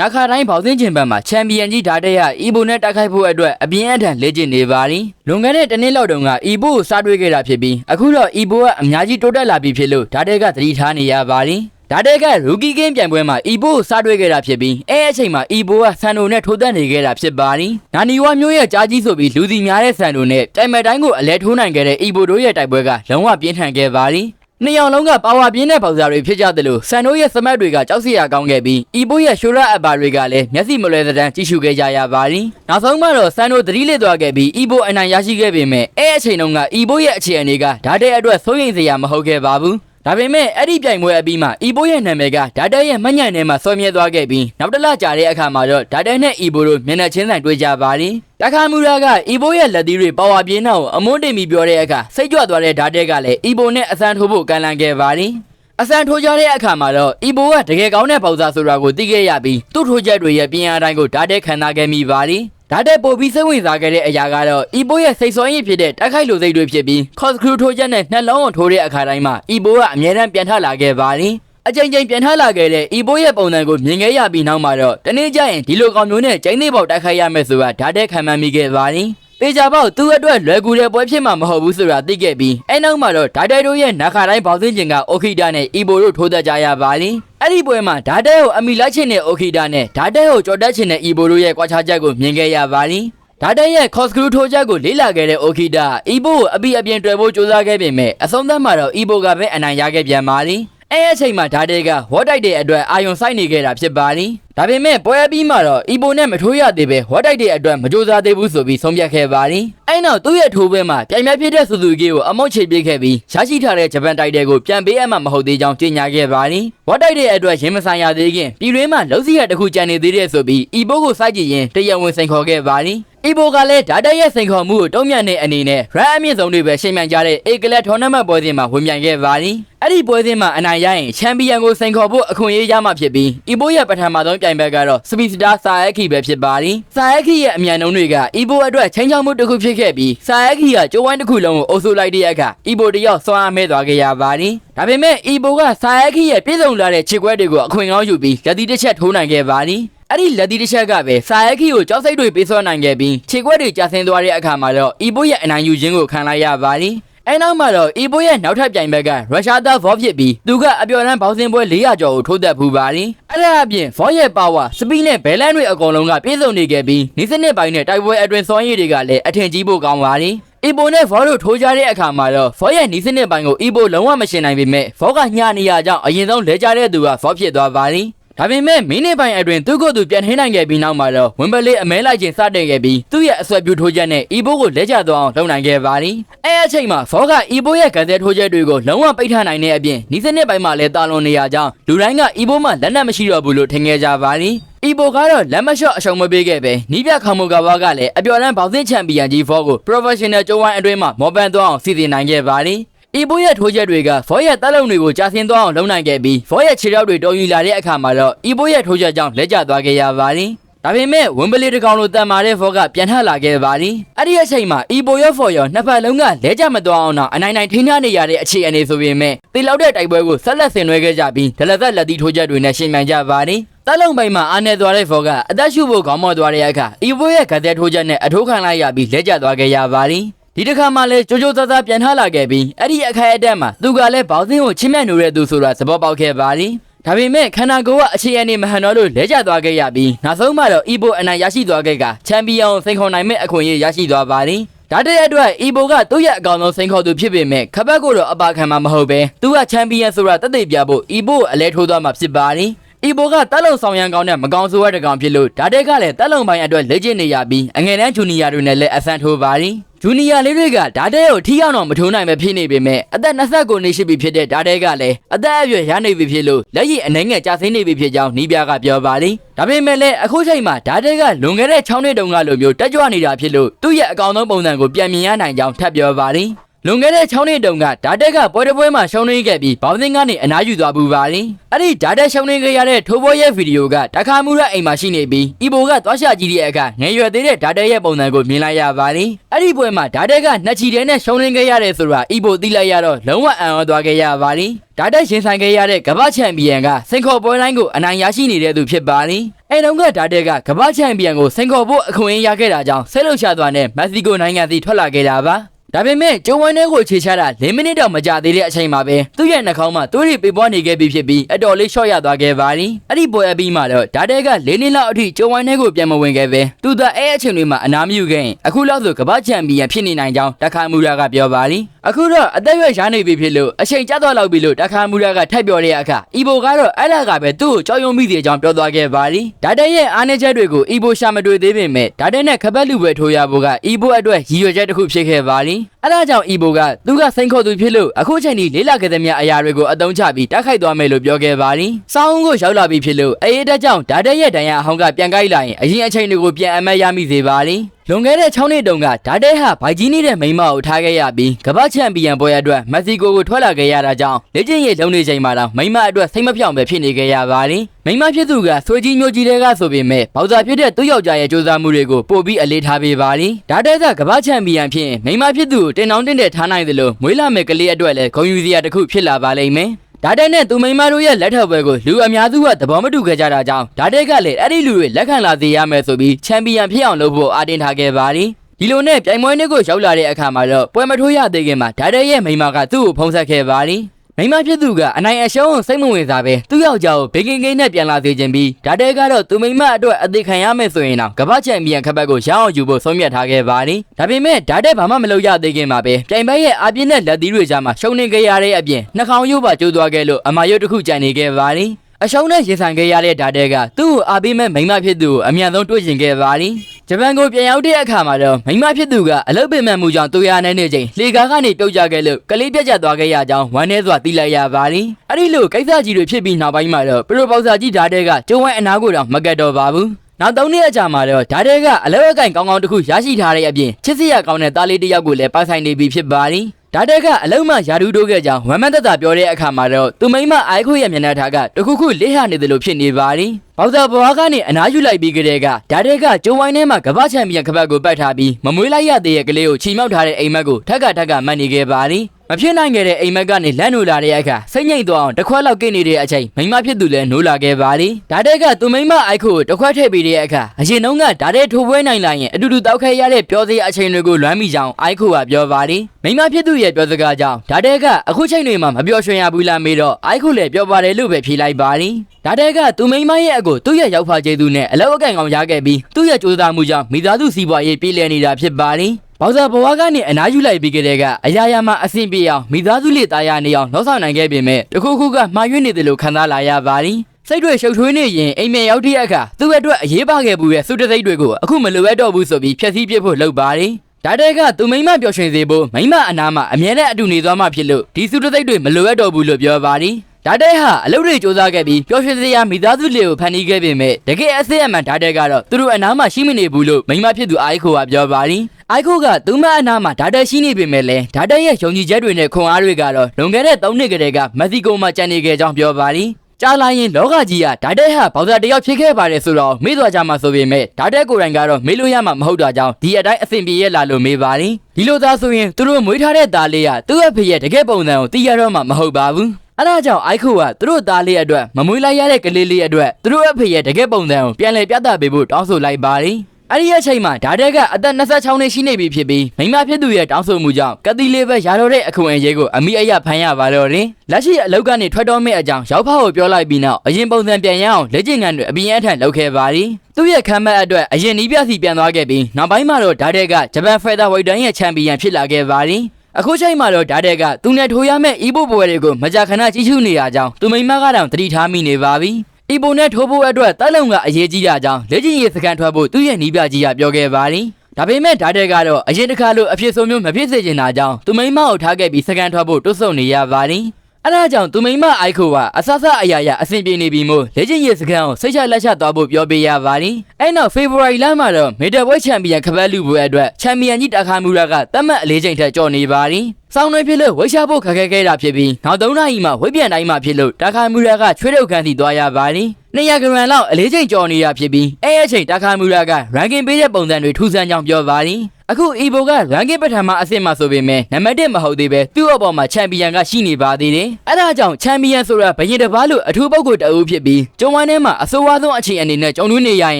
နာခါတိုင်းဘောက်စင်းချင်ဘက်မှာချန်ပီယံကြီးဓာတက်ရအီဘိုနဲ့တိုက်ခိုက်ဖို့အတွက်အပြင်းအထန်လေ့ကျင့်နေပါသည်လွန်ခဲ့တဲ့တစ်နှစ်လောက်တုန်းကအီဘိုကိုစားတွေ့ခဲ့တာဖြစ်ပြီးအခုတော့အီဘိုကအများကြီးတိုးတက်လာပြီဖြစ်လို့ဓာတက်ကသတိထားနေရပါသည်ဒါတက်ကရူကီကင်းပြိုင်ပွဲမှာအီဘိုကိုစားတွေ့ခဲ့တာဖြစ်ပြီးအဲအချိန်မှာအီဘိုကဆန်တိုနဲ့ထိုးတက်နေခဲ့တာဖြစ်ပါသည်။နာနီဝါမျိုးရဲ့ကြားကြီးဆိုပြီးလူစီများတဲ့ဆန်တိုနဲ့တိုင်မက်တိုင်းကိုအလဲထိုးနိုင်ခဲ့တဲ့အီဘိုတို့ရဲ့တိုက်ပွဲကလုံးဝပြင်းထန်ခဲ့ပါသည်။ နှစ်ယောက်လုံးကပါဝါပြင်းတဲ့ပေါက်စားတွေဖြစ်ကြတယ်လို့ဆန်တို့ရဲ့စမတ်တွေကကြောက်စရာကောင်းခဲ့ပြီးအီဘိုရဲ့ရှိုးရအပ်ပါတွေကလည်းမျက်စိမလွယ်တဲ့တန်းကြည့်ရှုခဲ့ကြရပါသည်။နောက်ဆုံးမှာတော့ဆန်တို့သတိလစ်သွားခဲ့ပြီးအီဘိုအနိုင်ရရှိခဲ့ပေမဲ့အဲအချိန်တုန်းကအီဘိုရဲ့အခြေအနေကဓာတ်တဲ့အတွက်စိုးရိမ်စရာမဟုတ်ခဲ့ပါဘူး။ ဒါပေမဲ့အဲ့ဒီပြိုင်ပွဲအပြီးမှာအီဘိုရဲ့နာမည်ကဓာတက်ရဲ့မှတ်ညံထဲမှာဆွဲမြဲသွားခဲ့ပြီးနောက်တစ်လကြာတဲ့အခါမှာတော့ဓာတက်နဲ့အီဘိုတို့မျက်နှာချင်းဆိုင်တွေ့ကြပါသည်။တခါမူရာကအီဘိုရဲ့လက်သီးတွေပါဝါပြင်းတော့အမွန်းတင်ပြီးပြောတဲ့အခါစိတ်ကြွသွားတဲ့ဓာတက်ကလည်းအီဘိုနဲ့အစမ်းထိုးဖို့ကန့်လန့်ခဲ့ပါသည်။အစမ်းထိုးကြတဲ့အခါမှာတော့အီဘိုကတကယ်ကောင်းတဲ့ပေါက်စားဆိုတာကိုသိခဲ့ရပြီးသူ့ထိုးချက်တွေရဲ့ပြင်းအားတိုင်းကိုဓာတက်ခံစားခဲ့မိပါသည်။ ဒါတဲ့ပို့ပြီးစိတ်ဝင်စားခဲ့တဲ့အရာကတော့အီဘိုရဲ့စိတ်ဆောရည်ဖြစ်တဲ့တိုက်ခိုက်လိုစိတ်တွေဖြစ်ပြီးခေါ့စခရူထိုးချက်နဲ့နှလုံးအောင်ထိုးတဲ့အခါတိုင်းမှာအီဘိုကအမြဲတမ်းပြန်ထလာခဲ့ပါသည်အချိန်ချင်းပြန်ထလာခဲ့တဲ့အီဘိုရဲ့ပုံစံကိုမြင်ခဲ့ရပြီးနောက်မှာတော့တနေ့ကျရင်ဒီလိုကောင်မျိုးနဲ့ကျင်းသေးပေါက်တိုက်ခိုက်ရမယ်ဆိုတာဓာတ်တဲ့ခံမှန်းမိခဲ့ပါသည် တေချာပေါက်သူ့အတွက်လွယ်ကူတဲ့ပွဲဖြစ်မှာမဟုတ်ဘူးဆိုတာသိခဲ့ပြီးအဲနောက်မှာတော့ဓာတ်တဲ့တို့ရဲ့နာခါတိုင်းဘောက်စင်းကျင်ကအိုခိတာနဲ့အီဘိုတို့ထိုးသက်ကြရပါသည်အဲ့ဒီပွဲမှာဓာတ်တဲ့ကိုအမီလိုက်ချင်တဲ့အိုခိတာနဲ့ဓာတ်တဲ့ကိုကြော်တက်ချင်တဲ့အီဘိုတို့ရဲ့ကွာခြားချက်ကိုမြင်ခဲ့ရပါသည်ဒါတက်ရဲ့ cross screw ထိုးချက်ကိုလေးလာခဲ့တဲ့ Okida အီဘိုကိုအပိအပြင်တွယ်ဖို့ကြိုးစားခဲ့ပေမဲ့အဆုံးသတ်မှာတော့အီဘိုကပဲအနိုင်ရခဲ့ပြန်ပါသည် အဲအချိန်မှာဓာတ်တဲကဝေါ်တိုက်တဲ့အတွက်အာယုံစိုက်နေခဲ့တာဖြစ်ပါသည်ဒါပေမဲ့ပွဲအပြီးမှာတော့အီဘိုနဲ့မထိုးရသေးပဲဝေါ်တိုက်တဲ့အတွက်မကြိုးစားသေးဘူးဆိုပြီးဆုံးဖြတ်ခဲ့ပါသည်အဲနောက်သူ့ရဲ့ထိုးပွဲမှာပြိုင်မြဖြစ်တဲ့ဆူဇူကီကိုအမုတ်ချိတ်ပေးခဲ့ပြီးရရှိထားတဲ့ဂျပန်တိုက်တဲ့ကိုပြန်ပေးအပ်မှမဟုတ်သေးကြောင်းကြေညာခဲ့ပါသည်ဝေါ်တိုက်တဲ့အတွက်ရင်မဆိုင်ရသေးခင်ပြည်တွင်းမှာလုံးစီရတစ်ခုကြံနေသေးတဲ့ဆိုပြီးအီဘိုကိုစိုက်ကြည့်ရင်တရားဝင်စိန်ခေါ်ခဲ့ပါသည် အီဘိုကလည်းဓာတက်ရဲ့စိန်ခေါ်မှုကိုတုံ့ပြန်တဲ့အနေနဲ့ရန်အမြင့်ဆုံးတွေပဲရှင်းမြန်ကြတဲ့အေကလက်ထော်နမတ်ပွဲစဉ်မှာဝင်မြိုင်ခဲ့ပါသည်။အဲ့ဒီပွဲစဉ်မှာအနိုင်ရရင်ချန်ပီယံကိုစိန်ခေါ်ဖို့အခွင့်အရေးရမှာဖြစ်ပြီးအီဘိုရဲ့ပထမဆုံးပြိုင်ဘက်ကတော့စပီစတာဆာယက်ခီပဲဖြစ်ပါသည်။ဆာယက်ခီရဲ့အမြန်နှုန်းတွေကအီဘိုအတွက်ချိန်ချောက်မှုတစ်ခုဖြစ်ခဲ့ပြီးဆာယက်ခီကကြိုးဝိုင်းတစ်ခုလုံးကိုအုပ်စိုးလိုက်တဲ့အခါအီဘိုတယောက်ဆွမ်းအားမဲသွားခဲ့ရပါသည်။ဒါပေမဲ့အီဘိုကဆာယက်ခီရဲ့ပြည်စုံလာတဲ့ခြေခွဲတွေကိုအခွင့်ကောင်းယူပြီးလက်သီးတစ်ချက်ထိုးနိုင်ခဲ့ပါသည်။ အဲ့ဒီလက်ဒီတစ်ချက်ကပဲစာယက်ခီကိုကြောက်စိတ်တွေပေးစောနိုင်ခဲ့ပြီးခြေခွက်တွေကျဆင်းသွားတဲ့အခါမှာတော့အီဘိုရဲ့အနိုင်ယူခြင်းကိုခံလိုက်ရပါသည်အဲနောက်မှာတော့အီဘိုရဲ့နောက်ထပ်ပြိုင်ဘက်ကရုရှားသားဗောဖြစ်ပြီးသူကအပျော်တမ်းဘောက်စင်ပွဲ400ကျော်ကိုထိုးသက်ဖူးပါသည်အဲ့ဒါအပြင်ဗောရဲ့ပါဝါစပီနဲ့ဘဲလန်တွေအကုန်လုံးကပြည့်စုံနေခဲ့ပြီးနေစနစ်ပိုင်းနဲ့တိုက်ပွဲအတွင်းစွမ်းရည်တွေကလည်းအထင်ကြီးဖို့ကောင်းပါသည်အီဘိုနဲ့ဗောတို့ထိုးကြတဲ့အခါမှာတော့ဗောရဲ့နီးစနစ်ပိုင်းကိုအီဘိုလုံးဝမရှင်နိုင်ပေမဲ့ဗောကညနေရကြောင်းအရင်ဆုံးလဲကြတဲ့သူကဗောဖြစ်သွားပါသည် ဒါပေမဲ့မိနစ်ပိုင်းအတွင်းသူ့ကိုယ်သူပြန်ထင်းနိုင်ခဲ့ပြီးနောက်မှာတော့ဝင်ပလေးအမဲလိုက်ခြင်းစတင်ခဲ့ပြီးသူ့ရဲ့အဆွဲပြူထိုးချက်နဲ့အီဘိုကိုလက်ကျသွားအောင်လုပ်နိုင်ခဲ့ပါသည်အဲအချိန်မှာဖောကအီဘိုရဲ့ကန်တဲ့ထိုးချက်တွေကိုလုံးဝပိတ်ထားနိုင်တဲ့အပြင်နီးစနစ်ပိုင်းမှာလည်းတာလွန်နေရကြောင်းလူတိုင်းကအီဘိုမှလက်နက်မရှိတော့ဘူးလို့ထင်ခဲ့ကြပါသည်အီဘိုကတော့လက်မလျှော့အရှုံးမပေးခဲ့ပဲနီးပြခေါမိုကာဝါကလည်းအပျော်တမ်းဘောက်ဆစ်ချန်ပီယံကြီးဖောကို professional ကျိုးဝိုင်းအတွင်းမှာမော်ပန်သွားအောင်စီစဉ်နိုင်ခဲ့ပါသည် အီဘိုရဲ့ထိုးချက်တွေကဖောရဲ့တက်လုံတွေကိုကြာဆင်းသွားအောင်လုပ်နိုင်ခဲ့ပြီးဖောရဲ့ခြေထောက်တွေတုံယူလာတဲ့အခါမှာတော့အီဘိုရဲ့ထိုးချက်ကြောင့်လက်ကျသွားခဲ့ရပါသည်ဒါပေမဲ့ဝင်ပလီတစ်ကောင်လိုတန်မာတဲ့ဖောကပြန်ထလာခဲ့ပါသည်အဲ့ဒီအချိန်မှာအီဘိုရောဖောရောနှစ်ဖက်လုံးကလဲကျမသွားအောင်တော့အနိုင်နိုင်ထိန်းထားနေရတဲ့အခြေအနေဆိုပေမဲ့တေလောက်တဲ့တိုက်ပွဲကိုဆက်လက်ဆင်နွှဲခဲ့ကြပြီးဒလသက်လက်သီးထိုးချက်တွေနဲ့ရှင်မြန်ကြပါသည်တက်လုံပိုင်းမှာအာနေသွားတဲ့ဖောကအသက်ရှူဖို့ခေါင်းမော့သွားတဲ့အခါအီဘိုရဲ့ကတဲ့ထိုးချက်နဲ့အထိုးခံလိုက်ရပြီးလက်ကျသွားခဲ့ရပါသည် ဒီတစ်ခါမှလည်းကြိုးကြိုးသားသားပြန်ထလာခဲ့ပြီးအဲ့ဒီအခါအတက်မှာသူကလည်းဘောက်စင်းကိုချစ်မြတ်နိုးတဲ့သူဆိုတာသဘောပေါက်ခဲ့ပါသည်ဒါပေမဲ့ခန္ဓာကိုယ်ကအခြေအနေမဟန်တော့လို့လဲကျသွားခဲ့ရပြီးနောက်ဆုံးမှတော့အီဘိုအနိုင်ရရှိသွားခဲ့ကချန်ပီယံကိုစိန်ခေါ်နိုင်မဲ့အခွင့်အရေးရရှိသွားပါသည်ဒါတရက်အတွက်အီဘိုကသူ့ရဲ့အကောင်ဆုံးစိန်ခေါ်သူဖြစ်ပေမဲ့ခပတ်ကိုတော့အပါခံမှာမဟုတ်ပဲသူကချန်ပီယံဆိုတာတက်သိပြဖို့အီဘိုကိုအလဲထိုးသွားမှာဖြစ်ပါသည် အီဘိုကတက်လုံဆောင်ရန်ကောင်းတဲ့မကောင်ဆိုးရတဲ့ကောင်ဖြစ်လို့ဒါတက်ကလည်းတက်လုံပိုင်းအတွက်လေ့ကျင့်နေရပြီးအငယ်တန်းဂျူနီယာတွေနဲ့လည်းအဆန်ထိုးပါသည်ဂျူနီယာလေးတွေကဒါတက်ကိုထိရောက်တော့မထိုးနိုင်ပဲဖြစ်နေပေမဲ့အသက်29နှစ်ရှိပြီဖြစ်တဲ့ဒါတက်ကလည်းအသက်အရွယ်ရနေပြီဖြစ်လို့လက်ရည်အနေငယ်ကျဆင်းနေပြီဖြစ်ကြောင်းနီးပြားကပြောပါသည်ဒါပေမဲ့လည်းအခုချိန်မှာဒါတက်ကလွန်ခဲ့တဲ့6နှစ်တုန်းကလိုမျိုးတက်ကြွနေတာဖြစ်လို့သူ့ရဲ့အကောင်ဆုံးပုံစံကိုပြန်မြင်ရနိုင်ကြောင်းထပ်ပြောပါသည် လွန်ခဲ့တဲ့6နှစ်တုန်းကဓာတက်ကပွဲတစ်ပွဲမှာရှုံးနေခဲ့ပြီးဘောင်းစင်းကနေအနားယူသွားပူပါလိအဲ့ဒီဓာတက်ရှုံးနေခဲ့ရတဲ့ထိုးပွဲရဲ့ဗီဒီယိုကတခါမူရအိမ်မှာရှိနေပြီးအီဘိုကသွားရှာကြည့်တဲ့အခါငယ်ရွယ်သေးတဲ့ဓာတက်ရဲ့ပုံစံကိုမြင်လိုက်ရပါလိအဲ့ဒီပွဲမှာဓာတက်ကနှစ်ချီတဲ့နဲ့ရှုံးနေခဲ့ရတယ်ဆိုတာအီဘိုသိလိုက်ရတော့လုံးဝအံ့ဩသွားခဲ့ရပါလိဓာတက်ရင်ဆိုင်ခဲ့ရတဲ့ကမ္ဘာချန်ပီယံကစင်ခေါ်ပွဲတိုင်းကိုအနိုင်ရရှိနေတဲ့သူဖြစ်ပါလိအဲတုန်းကဓာတက်ကကမ္ဘာချန်ပီယံကိုစင်ခေါ်ဖို့အခွင့်အရေးရခဲ့တာကြောင့်ဆဲလှုပ်ရှားသွားတဲ့မက္ကဆီကိုနိုင်ငံစီထွက်လာခဲ့တာပါ ဒါပေမဲ့ကျုံဝိုင်းထဲကိုခြေချတာ၄မိနစ်တောင်မကြာသေးတဲ့အချိန်မှာပဲသူ့ရဲ့နှာခေါင်းမှာသွေးတွေပေပွားနေခဲ့ပြီဖြစ်ပြီးအတော်လေးရှော့ရသွားခဲ့ပါသည်အဲ့ဒီပွဲအပြီးမှာတော့ဓာတဲက၄နှစ်လောက်အထိကျုံဝိုင်းထဲကိုပြန်မဝင်ခဲ့ပဲသူသာအဲ့အချိန်တွေမှာအနားမယူခဲ့ရင်အခုလောက်ဆိုကမ္ဘာချန်ပီယံဖြစ်နေနိုင်ကြောင်းတခါမူရာကပြောပါသည်အခုတော့အသက်ရွယ်ရှားနေပြီဖြစ်လို့အချိန်ကျသွားလောက်ပြီလို့တခါမူရာကထပ်ပြောတဲ့အခါအီဘိုကတော့အဲ့ဒါကပဲသူ့ကိုကြောက်ရွံ့မိစေကြောင်းပြောသွားခဲ့ပါသည်ဓာတဲရဲ့အားနည်းချက်တွေကိုအီဘိုရှာမတွေ့သေးပေမဲ့ဓာတဲနဲ့ခပတ်လူပဲထိုးရဖို့ကအီဘိုအတွက်ရည်ရွယ်ချက်တစ်ခုဖြစ်ခဲ့ပါသည် Bye. အဲ့ဒါကြောင့်အီဘိုကသူကစိန်ခေါ်သူဖြစ်လို့အခုချိန်ထိလေးလာခဲ့တဲ့မြအရာတွေကိုအသုံးချပြီးတိုက်ခိုက်သွားမယ်လို့ပြောခဲ့ပါသည်စောင်းကိုရောက်လာပြီဖြစ်လို့အေးအေးတက်ကြောင့်ဓာတဲရဲ့ဒဏ်ရာအဟောင်းကပြန်ကိုက်လာရင်အရင်အချိန်တွေကိုပြန်အမတ်ရမိစေပါသည်လွန်ခဲ့တဲ့6နှစ်တုန်းကဓာတဲဟာဘိုင်ဂျီနီတဲ့မိန်းမကိုထားခဲ့ရပြီးကမ္ဘာချန်ပီယံပွဲအတွက်မက္ကဆီကိုကိုထွက်လာခဲ့ရတာကြောင့်လေ့ကျင့်ရေးလုံးနေချိန်မှာတော့မိန်းမအတွက်စိတ်မပြောင်းပဲဖြစ်နေခဲ့ရပါသည်မိန်းမဖြစ်သူကဆွေကြီးမျိုးကြီးတွေကဆိုပေမဲ့ဘောက်စာဖြစ်တဲ့သူ့ယောက်ျားရဲ့ကြိုးစားမှုတွေကိုပို့ပြီးအလေးထားပေးပါသည်ဓာတဲကကမ္ဘာချန်ပီယံဖြစ်ရင်မိန်းမဖြစ်သူကိုတင်တောင်းတင်တဲ့ထားနိုင်သလိုမွေးလာမဲ့ကလေးအတွက်လည်းဂုဏ်ယူစရာတစ်ခုဖြစ်လာပါလိမ့်မယ်ဓာတ်တဲနဲ့သူမိန်းမတို့ရဲ့လက်ထပ်ပွဲကိုလူအများစုကသဘောမတူခဲ့ကြတာကြောင့်ဓာတ်တဲကလည်းအဲ့ဒီလူတွေလက်ခံလာစေရမယ်ဆိုပြီးချန်ပီယံဖြစ်အောင်လုပ်ဖို့အားတင်းထားခဲ့ပါသည်ဒီလိုနဲ့ပြိုင်ပွဲနေ့ကိုရောက်လာတဲ့အခါမှာတော့ပွဲမထိုးရသေးခင်မှာဓာတ်တဲရဲ့မိန်းမကသူ့ကိုဖုံးဆက်ခဲ့ပါသည် မိန်းမဖြစ်သူကအနိုင်အရှုံးကိုစိတ်မဝင်စားပဲသူ့ယောက်ျားကိုဘေကင်ကိန်းနဲ့ပြန်လာစေခြင်းပြီးဓာတ်တဲကတော့သူမိန်းမအတွက်အသေးခံရမယ်ဆိုရင်တော့ကမ္ဘာချန်ပီယံခပတ်ကိုရအောင်ယူဖို့ဆုံးဖြတ်ထားခဲ့ပါသည်ဒါပေမဲ့ဓာတ်တဲဘာမှမလုပ်ရသေးခင်မှာပဲပြိုင်ပွဲရဲ့အပြင်းနဲ့လက်သီးတွေကြားမှာရှုံနေခဲ့ရတဲ့အပြင်နှာခေါင်းရိုးပါကျိုးသွားခဲ့လို့အမာရွတ်တစ်ခုကြံနေခဲ့ပါသည်အရှုံးနဲ့ရင်ဆိုင်ခဲ့ရတဲ့ဓာတ်တဲကသူ့ကိုအားပေးမဲ့မိန်းမဖြစ်သူကိုအမြန်ဆုံးတွေ့ကျင်ခဲ့ပါသည် ဂျပန်ကိုပြန်ရောက်တဲ့အခါမှာတော့မိန်းမဖြစ်သူကအလုပ်ပင်မဲ့မှုကြောင့်တူရနိုင်နေချိန်လေကားကနေပြုတ်ကျခဲ့လို့ကလေးပြက်ကျသွားခဲ့ရကြောင်းဝမ်းနည်းစွာသိလိုက်ရပါသည်အဲ့ဒီလိုကိစ္စကြီးတွေဖြစ်ပြီးနောက်ပိုင်းမှာတော့ပရိုပေါဇာကြီးဓာတ်တဲကကျုံဝဲအနာကိုတော့မကတ်တော့ပါဘူးနောက်သုံးနှစ်အကြာမှာတော့ဓာတ်တဲကအလုပ်အကင်ကောင်းကောင်းတစ်ခုရရှိထားတဲ့အပြင်ချစ်စရာကောင်းတဲ့သားလေးတစ်ယောက်ကိုလည်းပိုင်ဆိုင်နေပြီဖြစ်ပါသည် ဓာတ်တက်ကအလုံးမယာဒူးတိုးခဲ့ကြောင်းဝမ်မန်သက်သာပြောတဲ့အခါမှာတော့သူမိမအိုက်ခုရဲ့မျက်နှာထားကတခုခုလေးဟာနေတယ်လို့ဖြစ်နေပါသည်။ဘောက်သာဘွားကနေအနားယူလိုက်ပြီးကြတဲ့ကဓာတ်တက်ကကျိုးဝိုင်းထဲမှာကမ္ဘာချန်ပီယံခပတ်ကိုပတ်ထားပြီးမမွေးလိုက်ရသေးတဲ့ကလေးကိုချီမောက်ထားတဲ့အိမ်မက်ကိုထက်ကထက်ကမှတ်နေခဲ့ပါသည်။ မဖြစ်နိုင်ခဲ့တဲ့အိမ်မက်ကနေလန့်နိုလာတဲ့အခါစိတ်ငိမ့်သွားအောင်တစ်ခွက်လောက်ကိနေတဲ့အချိန်မိမဖြစ်သူလည်းနိုးလာခဲ့ပါသည်။ဓာတ်တက်ကသူမိမအိုက်ခုကိုတစ်ခွက်ထည့်ပြီးတဲ့အခါအရင်တုန်းကဓာတ်တက်ထိုးပွဲနိုင်လိုက်ရင်အတူတူတောက်ခဲရတဲ့ပြောစရာအချိန်တွေကိုလွမ်းမိကြောင်းအိုက်ခုကပြောပါသည်။မိမဖြစ်သူရဲ့ပြောစကားကြောင့်ဓာတ်တက်ကအခုချိန်တွေမှာမပြောရွှင်ရဘူးလားမေးတော့အိုက်ခုလည်းပြောပါတယ်လို့ပဲဖြေလိုက်ပါသည်။ဓာတ်တက်ကသူမိမရဲ့အကိုသူ့ရဲ့ရောက်ဖာကျေးသူနဲ့အလောက်အကန့်ကောင်ရခဲ့ပြီးသူ့ရဲ့ကြိုးစားမှုကြောင့်မိသားစုစီးပွားရေးပြည်လည်နေတာဖြစ်ပါသည်။ ဘောက်စာဘဝကနေအနားယူလိုက်ပြီးကြတဲ့ကအရာရာမှာအဆင်ပြေအောင်မိသားစုလေးသားရနေအောင်လှောဆောင်နိုင်ခဲ့ပေမဲ့တခုခုကမှားယွင်းနေတယ်လို့ခံစားလာရပါသည်စိတ်တွေရှုပ်ထွေးနေရင်အိမ်မက်ရောက်တဲ့အခါသူ့အတွက်အရေးပါခဲ့မှုရဲ့စုတစိတ်တွေကိုအခုမလိုအပ်တော့ဘူးဆိုပြီးဖြည့်ဆည်းပြဖို့လုပ်ပါသည်ဒါတဲကသူမိမပျော်ရွှင်စေဖို့မိမအနာမှာအမြဲတမ်းအတူနေသွားမှဖြစ်လို့ဒီစုတစိတ်တွေမလိုအပ်တော့ဘူးလို့ပြောပါသည် ဒါတဲဟာအလုပ်တွေစူးစမ်းခဲ့ပြီးပျော်ရွှင်စရာမိသားစုလေးကိုဖန်တီးခဲ့ပေမဲ့တကယ်အစစ်အမှန်ဒါတဲကတော့သူတို့အနားမှာရှိမနေဘူးလို့မိမဖြစ်သူအိုက်ခိုကပြောပါသည်အိုက်ခိုကသူမအနာမှာဓာတက်ရှိနေပေမဲ့လည်းဓာတက်ရဲ့ယုံကြည်ချက်တွေနဲ့ခွန်အားတွေကတော့လွန်ခဲ့တဲ့3နှစ်ကတည်းကမက္ကဆီကိုမှာကျန်နေခဲ့ကြောင်းပြောပါသည်ကြားလိုက်ရင်လောကကြီးကဓာတက်ဟာဘောက်စာတယောက်ဖြစ်ခဲ့ပါတယ်ဆိုတော့မေ့သွားကြမှာဆိုပေမဲ့ဓာတက်ကိုယ်တိုင်ကတော့မေ့လို့ရမှာမဟုတ်တာကြောင့်ဒီအတိုင်းအဆင်ပြေရလာလို့မေးပါသည်ဒီလိုသားဆိုရင်သူတို့မွေးထားတဲ့သားလေးကသူ့အဖေရဲ့တကယ်ပုံစံကိုသိရတော့မှမဟုတ်ပါဘူး အဲ့ဒါကြောင့်အိုက်ခုကသူတို့သားလေးအတွက်မမွေးလိုက်ရတဲ့ကလေးလေးအတွက်သူတို့အဖေရဲ့တကယ်ပုံစံကိုပြန်လည်ပြသပေးဖို့တောင်းဆိုလိုက်ပါသည်အဲ့ဒီအချိန်မှာဓာတက်ကအသက်26နှစ်ရှိနေပြီဖြစ်ပြီးမိန်းမဖြစ်သူရဲ့တောင်းဆိုမှုကြောင့်ကတိလေးပဲရာတော့တဲ့အခွင့်အရေးကိုအမိအယဖမ်းရပါတော့တယ်လက်ရှိအလုပ်ကနေထွက်တော့မယ့်အကြောင်းရောက်ဖောက်ကိုပြောလိုက်ပြီးနောက်အရင်ပုံစံပြန်ရအောင်လက်ကျင်ကန်တွေအပြင်းအထန်လုပ်ခဲ့ပါသည်သူ့ရဲ့ခံမဲ့အတွက်အရင်နီးပြစီပြန်သွားခဲ့ပြီးနောက်ပိုင်းမှာတော့ဓာတက်ကဂျပန်ဖက်ဒါဝိတ်တန်ရဲ့ချန်ပီယံဖြစ်လာခဲ့ပါသည် အခုချိန်မှာတော့ဓာတက်ကသူနဲ့ထိုးရမယ့်အီဘိုပွဲတွေကိုမကြာခဏကြည့်ရှုနေရကြောင်းသူမိမကတောင်တတိထားမိနေပါပြီ။အီဘိုနဲ့ထိုးဖို့အတွက်တိုက်လုံကအရေးကြီးတာကြောင့်လက်ကျင်ရည်စကန်ထွက်ဖို့သူ့ရဲ့နီးပြကြီးကပြောခဲ့ပါသည်။ဒါပေမဲ့ဓာတက်ကတော့အရင်တစ်ခါလိုအဖြစ်ဆိုးမျိုးမဖြစ်စေချင်တာကြောင့်သူမိမကိုထားခဲ့ပြီးစကန်ထွက်ဖို့တွတ်ဆုံနေရပါသည်။ အဲဒါကြောင့်သူမိမအိုက်ခိုကအဆဆအရာရာအဆင်ပြေနေပြီမို့လက်ကျင်ရည်စကန်ကိုစိတ်ချလက်ချသွားဖို့ပြောပေးရပါသည်။အဲနောက်ဖေဖော်ဝါရီလမှာတော့မီတာပွဲချန်ပီယံခပတ်လူပွဲအတွက်ချန်ပီယံကြီးတာခါမူရာကတတ်မှတ်အလေးချိန်ထက်ကျော်နေပါသည်။ စောင်းနှွေးဖြစ်လို့ဝိရှားဖို့ခက်ခဲခဲ့တာဖြစ်ပြီးနောက်၃နာရီမှဝိပြန်တိုင်းမှဖြစ်လို့တာခါမူရာကချွေးထုတ်ခန်းစီသွားရပါသည်200ဂရမ်လောက်အလေးချိန်ကြော်နေတာဖြစ်ပြီးအဲ့အချိန်တာခါမူရာက ranking ပေးတဲ့ပုံစံတွေထူးဆန်းကြောင်းပြောပါသည်အခုအီဘိုက ranking ပထမအဆင့်မှာဆိုပေမဲ့နံပါတ်1မဟုတ်သေးပဲသူ့အပေါ်မှာချန်ပီယံကရှိနေပါသေးတယ်အဲ့ဒါကြောင့်ချန်ပီယံဆိုတာဘရင်တစ်ပါးလို့အထူးပုဂ္ဂိုလ်တအုပ်ဖြစ်ပြီးကျုံဝိုင်းထဲမှာအဆိုးဝါးဆုံးအခြေအနေနဲ့ကြုံတွေ့နေရရ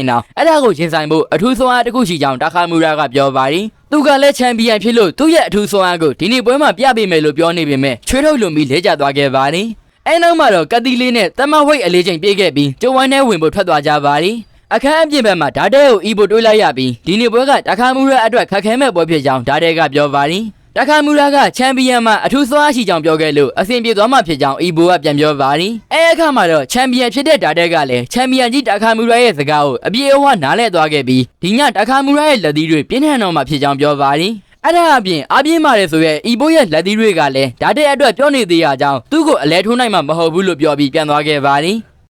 င်တော့အဲ့ဒါကိုရင်ဆိုင်ဖို့အထူးဆုံးအားတစ်ခုရှိကြောင်းတာခါမူရာကပြောပါသည် သူကလည်းချန်ပီယံဖြစ်လို့သူ့ရဲ့အထူးဆုံးအားကိုဒီနေ့ပွဲမှာပြပေးမယ်လို့ပြောနေပေမဲ့ချွေးထုတ်လွန်ပြီးလဲကျသွားခဲ့ပါသည်အဲနောက်မှာတော့ကတိလေးနဲ့တမဝိတ်အလေးချိန်ပြေးခဲ့ပြီးကျုံဝိုင်းထဲဝင်ဖို့ထွက်သွားကြပါသည်အခန်းအပြင်ဘက်မှာဓာတဲကိုအီဘိုတွေးလိုက်ရပြီးဒီနေ့ပွဲကတခါမူရာအတွက်ခက်ခဲမဲ့ပွဲဖြစ်ကြောင်းဓာတဲကပြောပါသည် တခါမူရာကချန်ပီယံမှာအထူးစွမ်းအားရှိကြောင်းပြောခဲ့လို့အဆင်ပြေသွားမှဖြစ်ကြောင်းအီဘိုကပြန်ပြောပါသည်အဲအခါမှာတော့ချန်ပီယံဖြစ်တဲ့ဓာတဲကလည်းချန်ပီယံကြီးတခါမူရာရဲ့စကားကိုအပြေအဝနားလဲသွားခဲ့ပြီးဒီညတခါမူရာရဲ့လက်သီးတွေပြင်းထန်တော့မှဖြစ်ကြောင်းပြောပါသည်အဲ့ဒါအပြင်အပြင်းမာတယ်ဆိုရဲအီဘိုရဲ့လက်သီးတွေကလည်းဓာတ်တဲ့အတွက်ပြောနေသေးရကြောင်းသူ့ကိုအလဲထိုးနိုင်မှာမဟုတ်ဘူးလို့ပြောပြီးပြန်သွားခဲ့ပါသည်